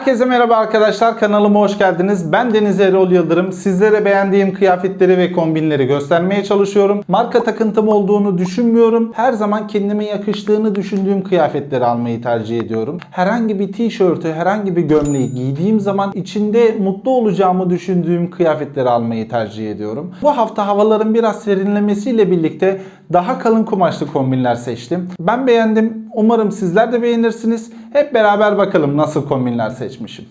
Herkese merhaba arkadaşlar kanalıma hoş geldiniz. Ben Deniz Erol Yıldırım. Sizlere beğendiğim kıyafetleri ve kombinleri göstermeye çalışıyorum. Marka takıntım olduğunu düşünmüyorum. Her zaman kendime yakıştığını düşündüğüm kıyafetleri almayı tercih ediyorum. Herhangi bir tişörtü, herhangi bir gömleği giydiğim zaman içinde mutlu olacağımı düşündüğüm kıyafetleri almayı tercih ediyorum. Bu hafta havaların biraz serinlemesiyle birlikte daha kalın kumaşlı kombinler seçtim. Ben beğendim. Umarım sizler de beğenirsiniz. Hep beraber bakalım nasıl kombinler seçmişim.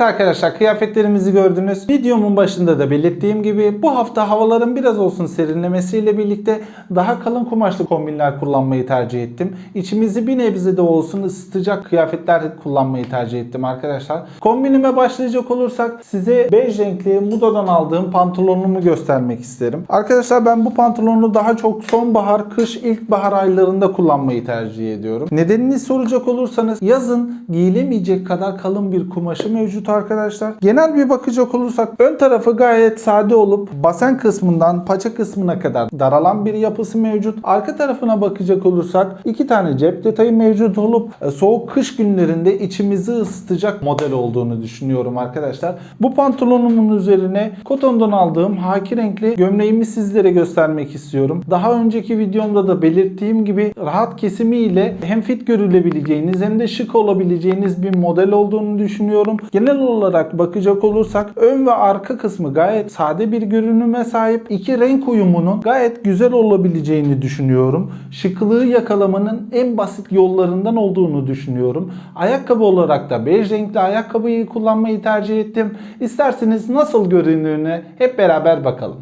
Evet arkadaşlar kıyafetlerimizi gördünüz. Videomun başında da belirttiğim gibi bu hafta havaların biraz olsun serinlemesiyle birlikte daha kalın kumaşlı kombinler kullanmayı tercih ettim. İçimizi bir nebze de olsun ısıtacak kıyafetler kullanmayı tercih ettim arkadaşlar. Kombinime başlayacak olursak size bej renkli Muda'dan aldığım pantolonumu göstermek isterim. Arkadaşlar ben bu pantolonu daha çok sonbahar, kış, ilkbahar aylarında kullanmayı tercih ediyorum. Nedenini soracak olursanız yazın giyilemeyecek kadar kalın bir kumaşı mevcut arkadaşlar. Genel bir bakacak olursak ön tarafı gayet sade olup basen kısmından paça kısmına kadar daralan bir yapısı mevcut. Arka tarafına bakacak olursak iki tane cep detayı mevcut olup e, soğuk kış günlerinde içimizi ısıtacak model olduğunu düşünüyorum arkadaşlar. Bu pantolonumun üzerine kotondan aldığım haki renkli gömleğimi sizlere göstermek istiyorum. Daha önceki videomda da belirttiğim gibi rahat kesimi ile hem fit görülebileceğiniz hem de şık olabileceğiniz bir model olduğunu düşünüyorum. Genel olarak bakacak olursak ön ve arka kısmı gayet sade bir görünüme sahip. İki renk uyumunun gayet güzel olabileceğini düşünüyorum. Şıklığı yakalamanın en basit yollarından olduğunu düşünüyorum. Ayakkabı olarak da bej renkli ayakkabıyı kullanmayı tercih ettim. İsterseniz nasıl göründüğüne hep beraber bakalım.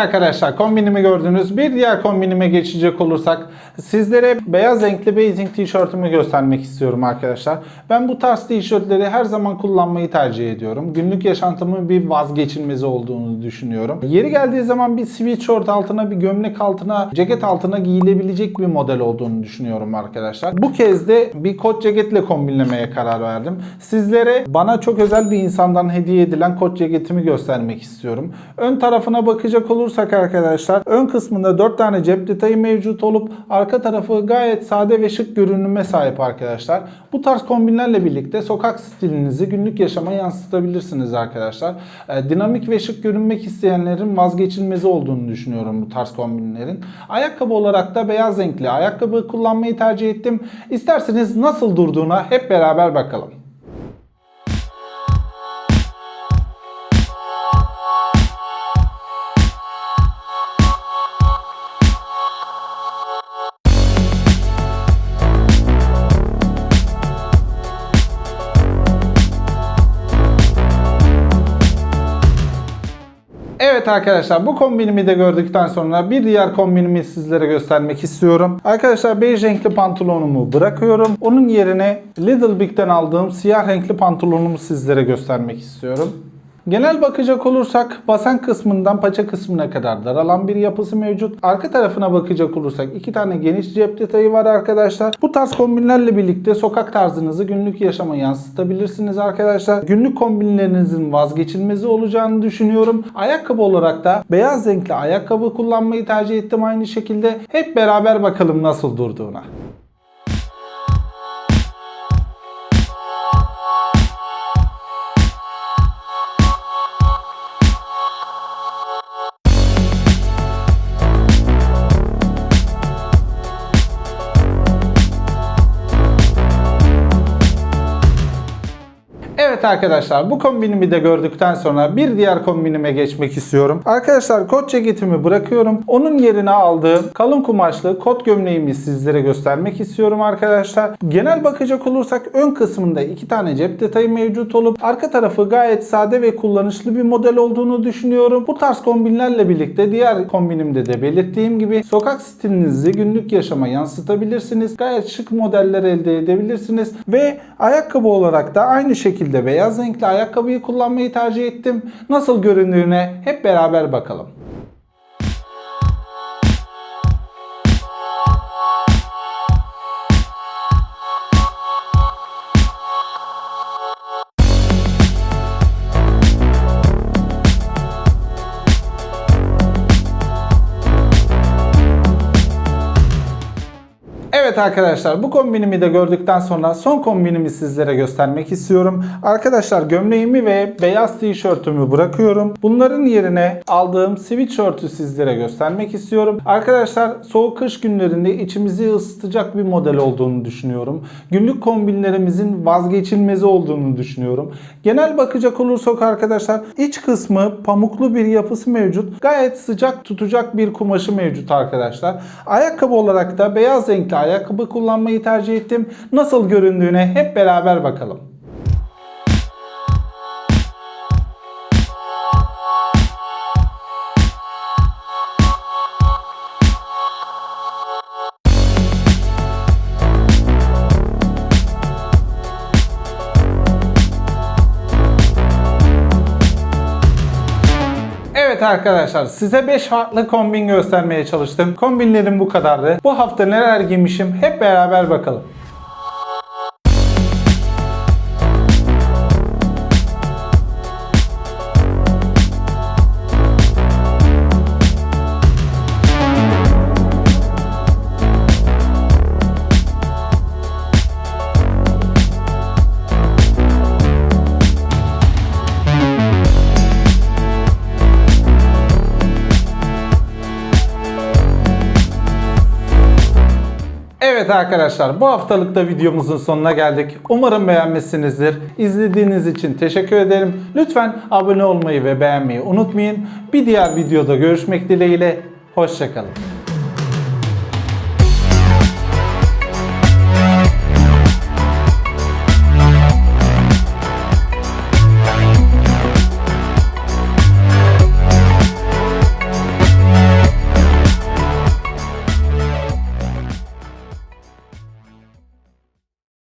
Arkadaşlar kombinimi gördünüz. Bir diğer kombinime geçecek olursak sizlere beyaz renkli basic tişörtümü göstermek istiyorum arkadaşlar. Ben bu tarz tişörtleri her zaman kullanmayı tercih ediyorum. Günlük yaşantımın bir vazgeçilmezi olduğunu düşünüyorum. Yeri geldiği zaman bir sweatshirt altına, bir gömlek altına, ceket altına giyilebilecek bir model olduğunu düşünüyorum arkadaşlar. Bu kez de bir kot ceketle kombinlemeye karar verdim. Sizlere bana çok özel bir insandan hediye edilen kot ceketimi göstermek istiyorum. Ön tarafına bakacak olursak arkadaşlar ön kısmında 4 tane cep detayı mevcut olup arka tarafı gayet sade ve şık görünüme sahip arkadaşlar. Bu tarz kombinlerle birlikte sokak stilinizi günlük yaşama yansıtabilirsiniz arkadaşlar. Ee, dinamik ve şık görünmek isteyenlerin vazgeçilmezi olduğunu düşünüyorum bu tarz kombinlerin. Ayakkabı olarak da beyaz renkli ayakkabı kullanmayı tercih ettim. İsterseniz nasıl durduğuna hep beraber bakalım. Evet arkadaşlar bu kombinimi de gördükten sonra bir diğer kombinimi sizlere göstermek istiyorum. Arkadaşlar bej renkli pantolonumu bırakıyorum. Onun yerine Little Big'den aldığım siyah renkli pantolonumu sizlere göstermek istiyorum. Genel bakacak olursak basen kısmından paça kısmına kadar daralan bir yapısı mevcut. Arka tarafına bakacak olursak iki tane geniş cep detayı var arkadaşlar. Bu tarz kombinlerle birlikte sokak tarzınızı günlük yaşama yansıtabilirsiniz arkadaşlar. Günlük kombinlerinizin vazgeçilmezi olacağını düşünüyorum. Ayakkabı olarak da beyaz renkli ayakkabı kullanmayı tercih ettim aynı şekilde. Hep beraber bakalım nasıl durduğuna. Evet arkadaşlar bu kombinimi de gördükten sonra bir diğer kombinime geçmek istiyorum. Arkadaşlar kot ceketimi bırakıyorum. Onun yerine aldığım kalın kumaşlı kot gömleğimi sizlere göstermek istiyorum arkadaşlar. Genel bakacak olursak ön kısmında iki tane cep detayı mevcut olup arka tarafı gayet sade ve kullanışlı bir model olduğunu düşünüyorum. Bu tarz kombinlerle birlikte diğer kombinimde de belirttiğim gibi sokak stilinizi günlük yaşama yansıtabilirsiniz. Gayet şık modeller elde edebilirsiniz ve ayakkabı olarak da aynı şekilde beyaz renkli ayakkabıyı kullanmayı tercih ettim. Nasıl göründüğüne hep beraber bakalım. Evet arkadaşlar bu kombinimi de gördükten sonra son kombinimi sizlere göstermek istiyorum. Arkadaşlar gömleğimi ve beyaz tişörtümü bırakıyorum. Bunların yerine aldığım sweatshirt'ü sizlere göstermek istiyorum. Arkadaşlar soğuk kış günlerinde içimizi ısıtacak bir model olduğunu düşünüyorum. Günlük kombinlerimizin vazgeçilmezi olduğunu düşünüyorum. Genel bakacak olursak arkadaşlar iç kısmı pamuklu bir yapısı mevcut. Gayet sıcak tutacak bir kumaşı mevcut arkadaşlar. Ayakkabı olarak da beyaz renkli ayakkabı kullanmayı tercih ettim. Nasıl göründüğüne hep beraber bakalım. Evet arkadaşlar size 5 farklı kombin göstermeye çalıştım. Kombinlerim bu kadardı. Bu hafta neler giymişim hep beraber bakalım. Evet arkadaşlar bu haftalık da videomuzun sonuna geldik. Umarım beğenmişsinizdir. İzlediğiniz için teşekkür ederim. Lütfen abone olmayı ve beğenmeyi unutmayın. Bir diğer videoda görüşmek dileğiyle. Hoşçakalın.